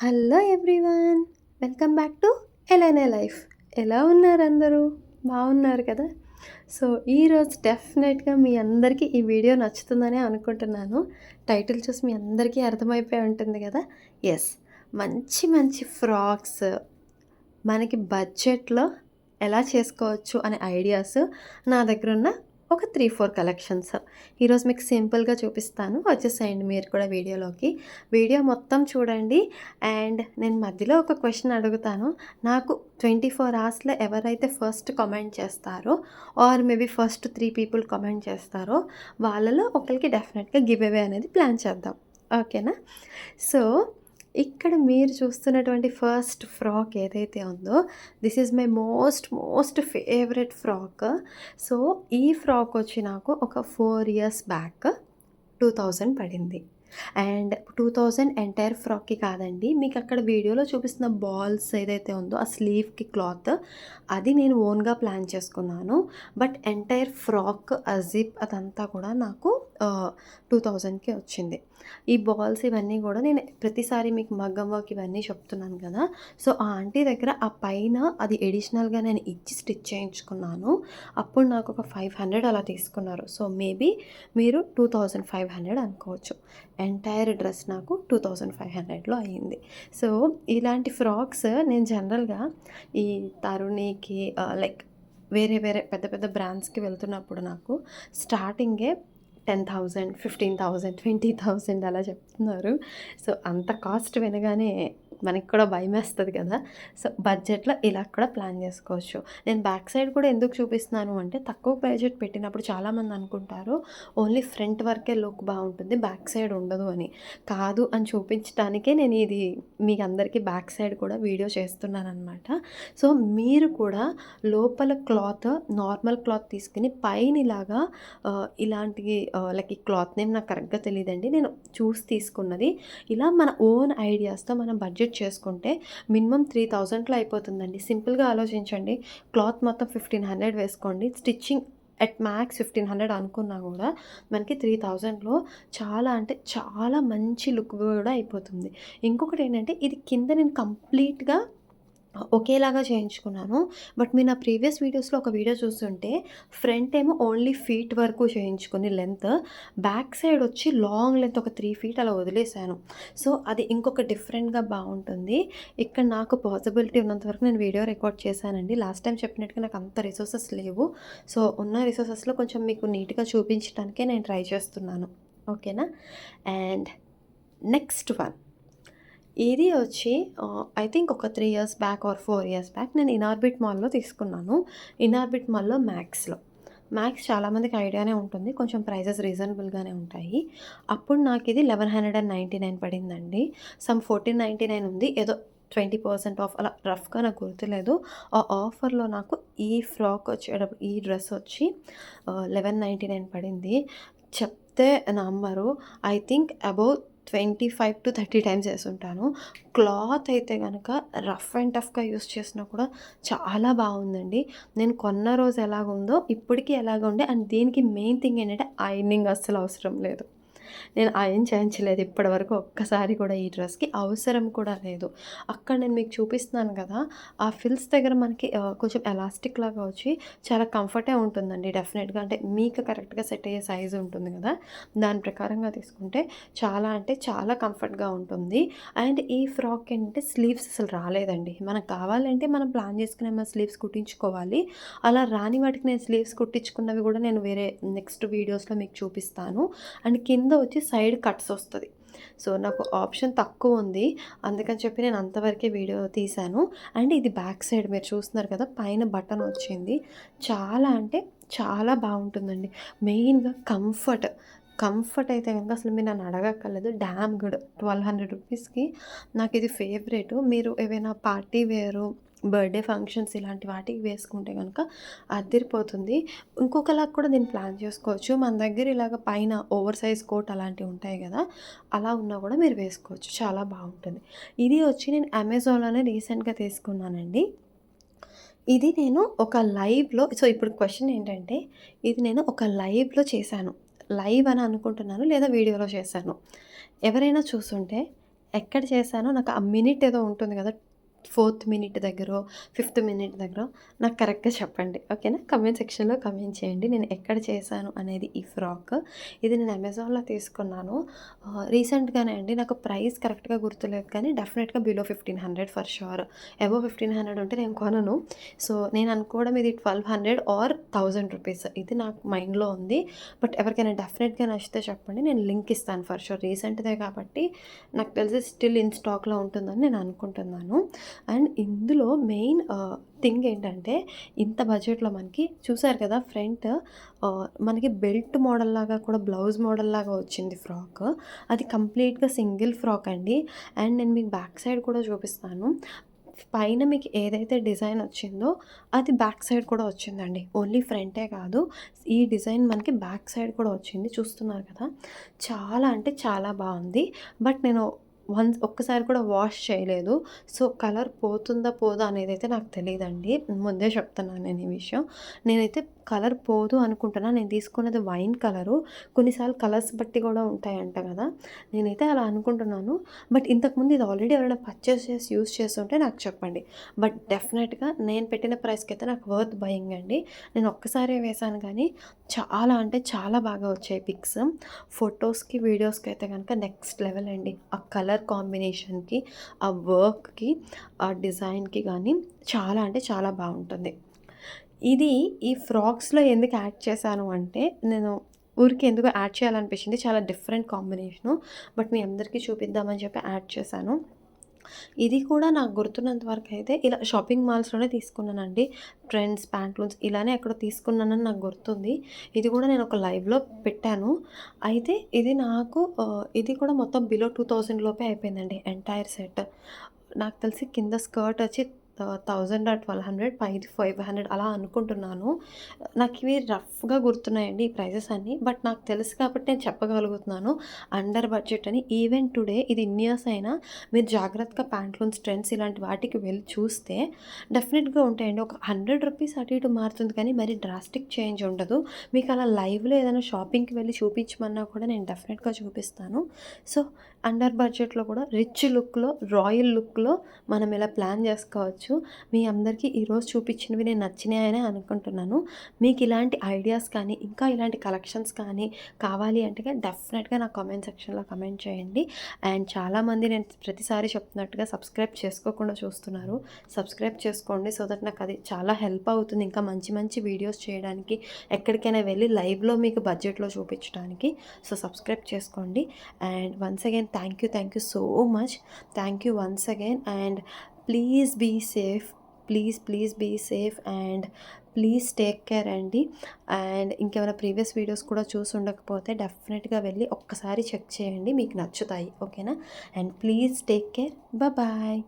Hello everyone welcome back to ఎలానే life. ఎలా ఉన్నారు అందరూ? బాగున్నారు కదా? సో ఈరోజు డెఫినెట్గా మీ అందరికీ ఈ వీడియో నచ్చుతుందనే అనుకుంటున్నాను. టైటిల్ చూసి మీ అందరికీ అర్థమైపోయి ఉంటుంది కదా? ఎస్ మంచి మంచి ఫ్రాక్స్ మనకి బడ్జెట్లో ఎలా చేసుకోవచ్చు అనే ఐడియాస్ నా దగ్గర ఉన్న ఒక త్రీ ఫోర్ కలెక్షన్స్. ఈరోజు మీకు సింపుల్గా చూపిస్తాను. వచ్చేసేయండి మీరు కూడా వీడియోలోకి. వీడియో మొత్తం చూడండి. అండ్ నేను మధ్యలో ఒక క్వశ్చన్ అడుగుతాను. నాకు ట్వంటీ ఫోర్ అవర్స్లో ఎవరైతే ఫస్ట్ కమెంట్ చేస్తారో or maybe first three people comment చేస్తారో వాళ్ళలో ఒకరికి డెఫినెట్గా గివ్ అవే అనేది ప్లాన్ చేద్దాం. ఓకేనా? సో ఇక్కడ మీరు చూస్తున్నటువంటి ఫస్ట్ ఫ్రాక్ ఏదైతే ఉందో this is my most most favourite frock so ఈ ఫ్రాక్ వచ్చి నాకు ఒక four years back two thousand పడింది. అండ్ టూ థౌజండ్ ఎంటైర్ ఫ్రాక్కి కాదండి మీకు అక్కడ వీడియోలో చూపిస్తున్న బాల్స్ ఏదైతే ఉందో ఆ స్లీవ్కి క్లాత్ అది నేను ఓన్గా ప్లాన్ చేసుకున్నాను. బట్ ఎంటైర్ ఫ్రాక్ అజిప్ అదంతా కూడా నాకు uh, టూ థౌజండ్కి వచ్చింది. ఈ బాల్స్ ఇవన్నీ కూడా నేను ప్రతిసారి మీకు మగ్గం వర్క్ ఇవన్నీ చెప్తున్నాను కదా. సో ఆ ఆంటీ దగ్గర ఆ పైన అది ఎడిషనల్గా నేను ఇచ్చి స్టిచ్ చేయించుకున్నాను. అప్పుడు నాకు ఒక ఫైవ్ హండ్రెడ్ అలా తీసుకున్నారు. సో మేబీ మీరు టూ థౌజండ్ ఫైవ్ హండ్రెడ్ అనుకోవచ్చు. ఎంటైర్ డ్రెస్ నాకు టూ థౌజండ్ ఫైవ్ హండ్రెడ్లో అయ్యింది సో ఇలాంటి ఫ్రాక్స్ నేను జనరల్గా ఈ తరుణికి లైక్ వేరే వేరే పెద్ద పెద్ద బ్రాండ్స్కి వెళ్తున్నప్పుడు నాకు స్టార్టింగే ten thousand fifteen thousand twenty thousand అలా చెప్తున్నారు. సో అంత కాస్ట్ వినగానే మనకి కూడా భయం వేస్తుంది కదా. సో బడ్జెట్లో ఇలా కూడా ప్లాన్ చేసుకోవచ్చు. నేను బ్యాక్ సైడ్ కూడా ఎందుకు చూపిస్తున్నాను అంటే తక్కువ బడ్జెట్ పెట్టినప్పుడు చాలామంది అనుకుంటారు ఓన్లీ ఫ్రంట్ వర్కే లుక్ బాగుంటుంది బ్యాక్ సైడ్ ఉండదు అని. కాదు అని చూపించడానికే నేను ఇది మీకు అందరికీ బ్యాక్ సైడ్ కూడా వీడియో చేస్తున్నాను అనమాట సో మీరు కూడా లోపల క్లాత్ నార్మల్ క్లాత్ తీసుకుని పైన ఇలాగా ఇలాంటి లైక్ ఈ క్లాత్ నేమ్ నాకు కరెక్ట్గా తెలియదండి నేను చూసి తీసుకున్నది. ఇలా మన ఓన్ ఐడియాస్తో మన బడ్జెట్ కంప్లీట్ చేసుకుంటే మినిమం త్రీ థౌజండ్లో అయిపోతుందండి. సింపుల్గా ఆలోచించండి. క్లాత్ మొత్తం ఫిఫ్టీన్ హండ్రెడ్ వేసుకోండి. Stitching at max fifteen hundred అనుకున్నా కూడా మనకి త్రీ థౌజండ్లో చాలా అంటే చాలా మంచి లుక్ కూడా అయిపోతుంది. ఇంకొకటి ఏంటంటే ఇది కింద నేను కంప్లీట్గా ఒకేలాగా చేయించుకున్నాను. బట్ మీరు నా ప్రీవియస్ వీడియోస్లో ఒక వీడియో చూస్తుంటే ఫ్రంట్ ఏమో ఓన్లీ ఫీట్ వరకు చేయించుకుని లెంత్ బ్యాక్ సైడ్ వచ్చి లాంగ్ లెంత్ ఒక త్రీ ఫీట్ అలా వదిలేశాను సో అది ఇంకొక డిఫరెంట్గా బాగుంటుంది. ఇక్కడ నాకు పాసిబిలిటీ ఉన్నంత వరకు నేను వీడియో రికార్డ్ చేశానండి. లాస్ట్ టైం చెప్పినట్టుగా నాకు అంత రిసోర్సెస్ లేవు. సో ఉన్న రిసోర్సెస్లో కొంచెం మీకు నీట్గా చూపించడానికే నేను ట్రై చేస్తున్నాను. ఓకేనా? And next one. ఇది వచ్చి ఐ థింక్ ఒక three years back or four years back నేను ఇనార్బిట్ మాల్లో తీసుకున్నాను. ఇనార్బిట్ మాల్లో మ్యాక్స్లో మ్యాక్స్ చాలామందికి ఐడియానే ఉంటుంది. కొంచెం ప్రైజెస్ రీజనబుల్గానే ఉంటాయి. అప్పుడు నాకు ఇది eleven hundred and ninety nine పడిందండి. సమ్ ఫోర్టీన్ నైంటీ నైన్ ఉంది. ఏదో ట్వంటీ పర్సెంట్ ఆఫ్ అలా రఫ్గా నాకు గుర్తులేదు. ఆ ఆఫర్లో నాకు ఈ ఫ్రాక్ వచ్చేటప్పుడు ఈ డ్రెస్ వచ్చి లెవెన్ నైంటీ నైన్ పడింది. చెప్తే నమ్మరు. I think about twenty five to thirty times వేసుంటాను. Cloth అయితే కనుక రఫ్ అండ్ టఫ్గా యూస్ చేసినా కూడా చాలా బాగుందండి. నేను కొన్న రోజు ఎలాగుందో ఇప్పటికీ ఎలాగ ఉండే అండ్ దీనికి మెయిన్ థింగ్ ఏంటంటే ఐనింగ్ అస్సలు అవసరం లేదు. నేను అయన్ చేయించలేదు ఇప్పటివరకు ఒక్కసారి కూడా ఈ డ్రెస్కి అవసరం కూడా లేదు. అక్కడ నేను మీకు చూపిస్తున్నాను కదా ఆ ఫిల్స్ దగ్గర మనకి కొంచెం ఎలాస్టిక్ లాగా వచ్చి చాలా కంఫర్టే ఉంటుందండి. డెఫినెట్గా అంటే మీకు కరెక్ట్గా సెట్ అయ్యే సైజు ఉంటుంది కదా. దాని ప్రకారంగా తీసుకుంటే చాలా అంటే చాలా కంఫర్ట్గా ఉంటుంది. అండ్ ఈ ఫ్రాక్ ఏంటంటే స్లీవ్స్ అసలు రాలేదండి. మనకు కావాలంటే మనం ప్లాన్ చేసుకునే మన స్లీవ్స్ కుట్టించుకోవాలి. అలా రాని వాటికి నేను స్లీవ్స్ కుట్టించుకున్నవి కూడా నేను వేరే నెక్స్ట్ వీడియోస్లో మీకు చూపిస్తాను. అండ్ కింద వచ్చి సైడ్ కట్స్ వస్తుంది. సో నాకు ఆప్షన్ తక్కువ ఉంది. అందుకని చెప్పి నేను అంతవరకే వీడియో తీశాను. అండ్ ఇది బ్యాక్ సైడ్ మీరు చూస్తున్నారు కదా పైన బటన్ వచ్చింది. చాలా అంటే చాలా బాగుంటుందండి. మెయిన్గా కంఫర్ట్. కంఫర్ట్ అయితే కనుక అసలు మీరు నన్ను అడగక్కర్లేదు. Damn good. ట్వెల్వ్ హండ్రెడ్ రూపీస్కి. నాకు ఇది ఫేవరెట్. మీరు ఏవైనా పార్టీ వేరు బర్త్డే ఫంక్షన్స్ ఇలాంటి వాటికి వేసుకుంటే కనుక అదిరిపోతుంది. ఇంకొకలా కూడా దీన్ని ప్లాన్ చేసుకోవచ్చు. మన దగ్గర ఇలాగ పైన ఓవర్ సైజ్ కోట్ అలాంటివి ఉంటాయి కదా అలా ఉన్నా కూడా మీరు వేసుకోవచ్చు. చాలా బాగుంటుంది. ఇది వచ్చి నేను అమెజాన్లోనే రీసెంట్గా తీసుకున్నానండి. ఇది నేను ఒక లైవ్లో సో ఇప్పుడు క్వశ్చన్ ఏంటంటే ఇది నేను ఒక లైవ్లో చేశాను. లైవ్ అని అనుకుంటున్నాను లేదా వీడియోలో చేశాను. ఎవరైనా చూస్తుంటే ఎక్కడ చేశానో నాకు ఆ మినిట్ ఏదో ఉంటుంది కదా ఫోర్త్ మినిట్ దగ్గర ఫిఫ్త్ మినిట్ దగ్గర నాకు కరెక్ట్గా చెప్పండి ఓకేనా? కమెంట్ సెక్షన్లో కమెంట్ చేయండి. నేను ఎక్కడ చేశాను అనేది ఈ ఫ్రాక్. ఇది నేను అమెజాన్లో తీసుకున్నాను. రీసెంట్గానే అండి నాకు ప్రైస్ కరెక్ట్గా గుర్తులేదు కానీ డెఫినెట్గా below fifteen hundred for sure. Above fifteen hundred ఉంటే నేను కొనను. సో నేను అనుకోవడం ఇది twelve hundred or thousand rupees. ఇది నాకు మైండ్లో ఉంది. బట్ ఎవరికైనా డెఫినెట్గా నచ్చితే చెప్పండి. నేను లింక్ ఇస్తాను ఫర్ షూర్. రీసెంట్దే కాబట్టి నాకు తెలిసి స్టిల్ ఇన్ స్టాక్లో ఉంటుందని నేను అనుకుంటున్నాను. అండ్ ఇందులో మెయిన్ థింగ్ ఏంటంటే ఇంత బడ్జెట్లో మనకి చూసారు కదా ఫ్రంట్ మనకి బెల్ట్ మోడల్ లాగా కూడా బ్లౌజ్ మోడల్ లాగా వచ్చింది ఫ్రాక్. అది కంప్లీట్గా సింగిల్ ఫ్రాక్ అండి. అండ్ నేను మీకు బ్యాక్ సైడ్ కూడా చూపిస్తాను. పైన మీకు ఏదైతే డిజైన్ వచ్చిందో అది బ్యాక్ సైడ్ కూడా వచ్చిందండి. ఓన్లీ ఫ్రంటే కాదు ఈ డిజైన్ మనకి బ్యాక్ సైడ్ కూడా వచ్చింది. చూస్తున్నారు కదా? చాలా అంటే చాలా బాగుంది. బట్ నేను వన్స్ ఒక్కసారి కూడా వాష్ చేయలేదు. సో కలర్ పోతుందా పోదా అనేది అయితే నాకు తెలియదండి ముందే చెప్తున్నాను నేను ఈ విషయం. నేనైతే కలర్ పోదు అనుకుంటున్నా. నేను తీసుకున్నది వైన్ కలరు. కొన్నిసార్లు కలర్స్ బట్టి కూడా ఉంటాయంట కదా. నేనైతే అలా అనుకుంటున్నాను. బట్ ఇంతకుముందు ఇది ఆల్రెడీ ఎవరైనా పర్చేస్ చేసి యూస్ చేస్తుంటే నాకు చెప్పండి. బట్ డెఫినెట్గా నేను పెట్టిన ప్రైస్కి అయితే నాకు వర్త్ బయింగ్ అండి. నేను ఒక్కసారే వేశాను కానీ చాలా అంటే చాలా బాగా వచ్చాయి పిక్స్. ఫొటోస్కి వీడియోస్కి అయితే కనుక నెక్స్ట్ లెవెల్ అండి. ఆ కలర్ కాంబినేషన్కి ఆ వర్క్కి ఆ డిజైన్కి కానీ చాలా అంటే చాలా బాగుంటుంది. ఇది ఈ ఫ్రాక్స్లో ఎందుకు యాడ్ చేశాను అంటే నేను ఊరికి ఎందుకు యాడ్ చేయాలనిపించింది చాలా డిఫరెంట్ కాంబినేషను. బట్ మీ అందరికీ చూపిద్దామని చెప్పి యాడ్ చేశాను. ఇది కూడా నాకు గుర్తున్నంత వరకు అయితే ఇలా షాపింగ్ మాల్స్లోనే తీసుకున్నానండి. ట్రెండ్స్ ప్యాంట్లూన్స్ ఇలానే ఎక్కడ తీసుకున్నానని నాకు గుర్తుంది. ఇది కూడా నేను ఒక లైవ్లో పెట్టాను. అయితే ఇది నాకు ఇది కూడా మొత్తం బిలో టూ థౌజండ్ లోపే అయిపోయిందండి ఎంటైర్ సెట్ నాకు తెలిసి కింద స్కర్ట్ వచ్చి థౌజండ్ ఆర్ ట్వెల్వ్ హండ్రెడ్ పైది ఫైవ్ హండ్రెడ్ అలా అనుకుంటున్నాను. నాకు ఇవి రఫ్గా గుర్తున్నాయండి ఈ ప్రైజెస్ అన్నీ. బట్ నాకు తెలుసు కాబట్టి నేను చెప్పగలుగుతున్నాను. అండర్ బడ్జెట్ అని ఈవెన్ టుడే ఇది ఇన్ ఇయర్స్ అయినా మీరు జాగ్రత్తగా ప్యాంట్లూన్స్ ట్రెండ్స్ ఇలాంటి వాటికి వెళ్ళి చూస్తే డెఫినెట్గా ఉంటాయండి. ఒక హండ్రెడ్ రూపీస్ అటు ఇటు మారుతుంది కానీ మరి డ్రాస్టిక్ చేంజ్ ఉండదు. మీకు అలా లైవ్లో ఏదైనా షాపింగ్కి వెళ్ళి చూపించమన్నా కూడా నేను డెఫినెట్గా చూపిస్తాను. సో అండర్ బడ్జెట్లో కూడా రిచ్ లుక్లో రాయల్ లుక్లో మనం ఇలా ప్లాన్ చేసుకోవచ్చు మీ అందరికీ ఈరోజు చూపించినవి నేను నచ్చినాయనే అనుకుంటున్నాను. మీకు ఇలాంటి ఐడియాస్ కానీ ఇంకా ఇలాంటి కలెక్షన్స్ కానీ కావాలి అంటే డెఫినెట్గా నా కామెంట్ సెక్షన్లో కమెంట్ చేయండి. అండ్ చాలామంది నేను ప్రతిసారి చెప్తున్నట్టుగా సబ్స్క్రైబ్ చేసుకోకుండా చూస్తున్నారు. సబ్స్క్రైబ్ చేసుకోండి సో దట్ నాకు అది చాలా హెల్ప్ అవుతుంది ఇంకా మంచి మంచి వీడియోస్ చేయడానికి ఎక్కడికైనా వెళ్ళి లైవ్లో మీకు బడ్జెట్లో చూపించడానికి. సో సబ్స్క్రైబ్ చేసుకోండి. And once again thank you thank you so much thank you once again and please be safe please please be safe and please take care అండి. అండ్ ఇంకేమైనా ప్రీవియస్ వీడియోస్ కూడా చూసి ఉండకపోతే డెఫినెట్గా వెళ్ళి ఒక్కసారి చెక్ చేయండి. మీకు నచ్చుతాయి. ఓకేనా and please take care bye